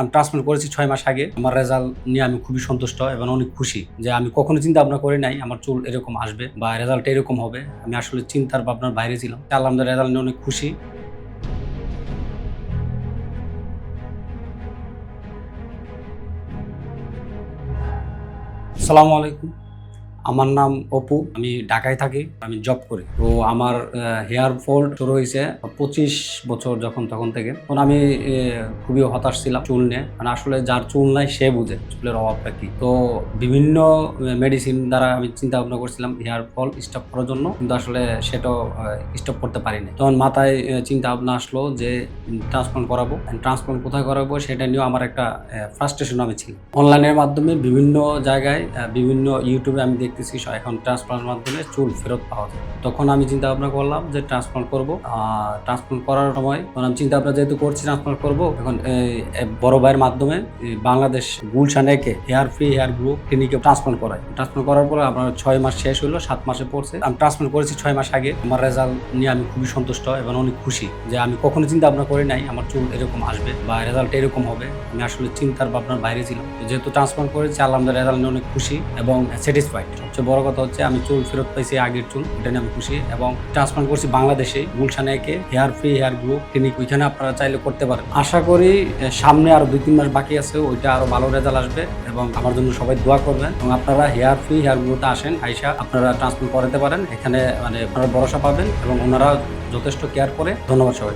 আমি ট্রান্সপ্লান্ট করেছি ছয় মাস আগে। আমার রেজাল্ট নিয়ে আমি খুবই সন্তুষ্ট এবং অনেক খুশি যে আমি কখনো চিন্তা ভাবনা করে নাই, আমার চুল এরকম আসবে বা রেজাল্ট এরকম হবে। আমি আসলে চিন্তার ভাবনার বাইরে ছিলাম। আলহামদুলিল্লাহ রেজাল্ট নিয়ে অনেক খুশি। সালামু আলাইকুম। আমার নাম অপু, আমি ঢাকায় থাকি, আমি জব করি। তো আমার হেয়ার ফল শুরু হয়েছে পঁচিশ বছর যখন তখন থেকে। তখন আমি খুবই হতাশ ছিলাম চুল নিয়ে। মানে আসলে যার চুল নাই সে বুঝে চুলের অভাবটা কি। তো বিভিন্ন মেডিসিন দ্বারা আমি চিন্তা ভাবনা করছিলাম হেয়ার ফল স্টপ করার জন্য। কিন্তু আসলে সেটাও স্টপ করতে পারিনি। তখন মাথায় চিন্তা ভাবনা আসলো যে ট্রান্সপ্লান্ট করাবো। ট্রান্সপ্লান্ট কোথায় করাবো সেটা নিয়েও আমার একটা ফ্রাস্ট্রেশন আমি ছিল অনলাইনের মাধ্যমে বিভিন্ন জায়গায় বিভিন্ন ইউটিউবে আমি দেখতেছি এখন ট্রান্সপ্লান্টের মাধ্যমে চুল ফেরত পাওয়া যায়। তখন আমি চিন্তা ভাবনা করলাম যে ট্রান্সপ্লান্ট করব। ট্রান্সপ্লান্ট করার সময় তখন আমি চিন্তা ভাবনা যেহেতু করছি ট্রান্সপ্লান্ট করব। এখন বড় ভাইয়ের মাধ্যমে Bangladesh Gulshan AK hair free hair grow ক্লিনিকে ট্রান্সপ্লান্ট করাই। ট্রান্সপ্লান্ট করার পরে আমার ছয় মাস শেষ হলো সাত মাসে পড়ছে। আমি ট্রান্সপ্লান্ট করেছি ছয় মাস আগে। আমার রেজাল্ট নিয়ে আমি খুবই সন্তুষ্ট এবং অনেক খুশি যে আমি কখনো চিন্তা ভাবনা করি নাই, আমার চুল এরকম আসবে বা রেজাল্ট এরকম হবে। আমি আসলে চিন্তার ভাবনার বাইরে ছিলাম। যেহেতু ট্রান্সপ্লান্ট করেছি, আলহামদুলিল্লাহ রেজাল্ট নিয়ে অনেক খুশি এবং স্যাটিসফাইড সবচেয়ে বড় কথা হচ্ছে আমি চুল ফেরত পাইছি আগের চুল, এটা নিয়ে আমি খুশি। এবং ট্রান্সপ্লান্ট করছি বাংলাদেশে, গুলশানে AK, hair free, hair group clinic, ওইখানে আপনারা চাইলে করতে পারেন। আশা করি সামনে আরও দুই, তিন মাস বাকি আছে, ওইটা আরও ভালো রেজাল্ট আসবে। এবং আমার জন্য সবাই দোয়া করবেন। এবং আপনারা হেয়ার ফ্রি, হেয়ার গ্রোতে আসেন, আইসা আপনারা ট্রান্সপ্লান্ট করাতে পারেন। এখানে মানে আপনারা ভরসা পাবেন এবং ওনারা যথেষ্ট কেয়ার করে। ধন্যবাদ সবাই